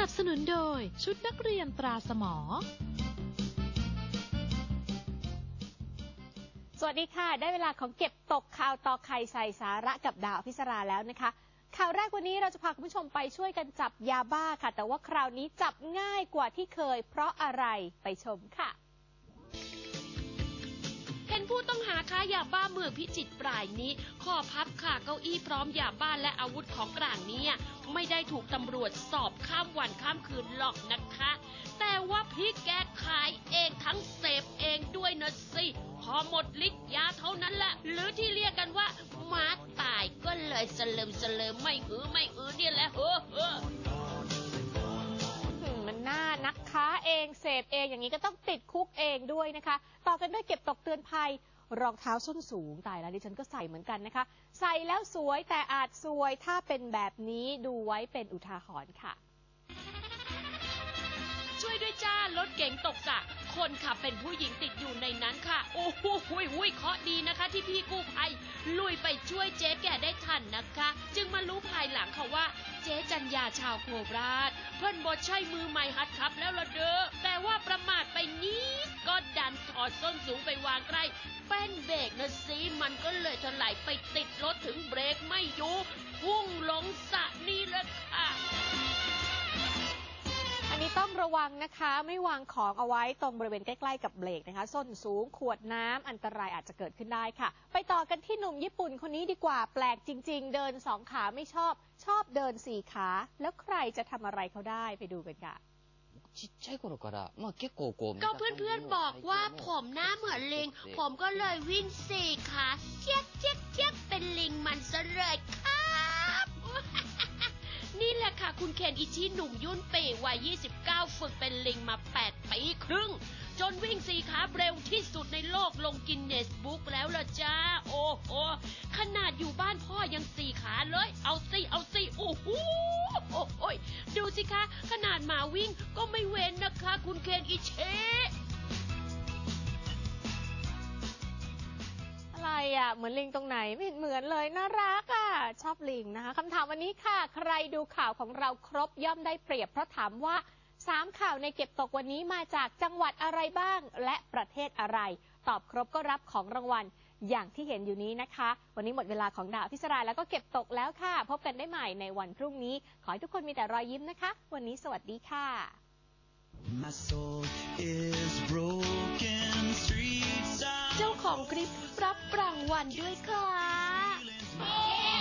นับสนุนโดยชุดนักเรียนตราสมอ สวัสดีค่ะ ได้เวลาของเก็บตกข่าวต่อไข่ใส่สาระกับดาวพิศราแล้วนะคะ ข่าวแรกวันนี้เราจะพาคุณผู้ชมไปช่วยกันจับยาบ้าค่ะ แต่ว่าคราวนี้จับง่ายกว่าที่เคย เพราะอะไรไปชมค่ะ ค้ายาบ้าเมืองพิจิตรปลายนี้ข้อพับค่ะเก้าอี้พร้อมยาบ้าและอาวุธของกลางเนี้ไม่ได้ถูกตำรวจสอบข้ามวันข้ามคืนหรอกนะคะ แต่ว่าพี่แกขายเองทั้งเสพเองด้วยนะสิพอหมดฤทธิ์ยาเท่านั้นแหละ หรือที่เรียกกันว่าหมาตายก็เลยสลิมสลิมไม่อือไม่อือเนี่ยแหละเฮ้ออมมันน่านักค้าเองเสพเองอย่างนี้ก็ต้องติดคุกเองด้วยนะคะ ต่อกันด้วยเก็บตกเตือนภัย รองเท้าส้นสูงตายแล้วดิฉันก็ใส่เหมือนกันนะคะ ใส่แล้วสวยแต่อาจซวยถ้าเป็นแบบนี้ดูไว้เป็นอุทาหรณ์ค่ะ ช่วยด้วยจ้ารถเก๋งตกสระคนขับเป็นผู้หญิงติดอยู่ในนั้นค่ะ โอ้โหหุยหุยเคาะดีนะคะ ที่พี่กู้ภัยลุยไปช่วยเจ๊แก่ได้ทันนะคะ จึงมารู้ภายหลังค่ะว่า เจ๊จันยาชาวโคราช เพื่อนบดใช่มือใหม่หัดขับแล้วละเด้อแต่ว่า สูงไปวางใกล้เป็นเบรกนะสิมันก็เลยถลายไปติดรถถึงเบรกไม่อยู่พุ่งลงสระนี่แหละค่ะอันนี้ต้องระวังนะคะ ไม่วางของเอาไว้ตรงบริเวณใกล้ๆกับเบรกนะคะส้นสูงขวดน้ำอันตรายอาจจะเกิดขึ้นได้ค่ะ ไปต่อกันที่หนุ่มญี่ปุ่นคนนี้ดีกว่าแปลกจริง ๆ เดินสองขาไม่ชอบ ชอบเดินสี่ขา แล้วใครจะทำอะไรเขาได้ไปดูกันค่ะ ちっちゃい頃から、まあ結構こう、 ก็เพื่อนๆบอกว่าผมหน้าเหมือนลิง ผมก็เลยวิ่งสี่ขาเทียบเทียบเทียบเป็นลิงมันซะเลยครับ นี่แหละค่ะ คุณเคนอิชิหนุ่มยุ่นปีวัย 29 ฝึกเป็นลิงมา 8 ปีครึ่ง จนวิ่งสี่ขาเร็วที่สุดในโลกลงกินเนสบุ๊กแล้วล่ะจ้า โอ้โห ขนาดอยู่บ้านพ่อ คะขนหมาวิ่งก็ไม่เว้นนะคะ คุณเคนอิเชอะไรอะ เหมือนลิงตรงไหนไม่เห็นเหมือนเลยน่ารักอะ ชอบลิงนะคะคำถามวันนี้ค่ะ ใครดูข่าวของเราครบย่อมได้เปรียบเพราะถามว่าสามข่าวในเก็บตกวันนี้มาจากจังหวัดอะไรบ้าง และประเทศอะไร ตอบครบก็รับของรางวัล อย่างที่เห็นอยู่นี้นะคะ วันนี้หมดเวลาของดาวพิศราแล้วก็เก็บตกแล้วค่ะ พบกันได้ใหม่ในวันพรุ่งนี้ ขอให้ทุกคนมีแต่รอยยิ้มนะคะ วันนี้สวัสดีค่ะ My soul is broken, streets are เจ้าของคลิปรับรางวัลด้วยค่ะ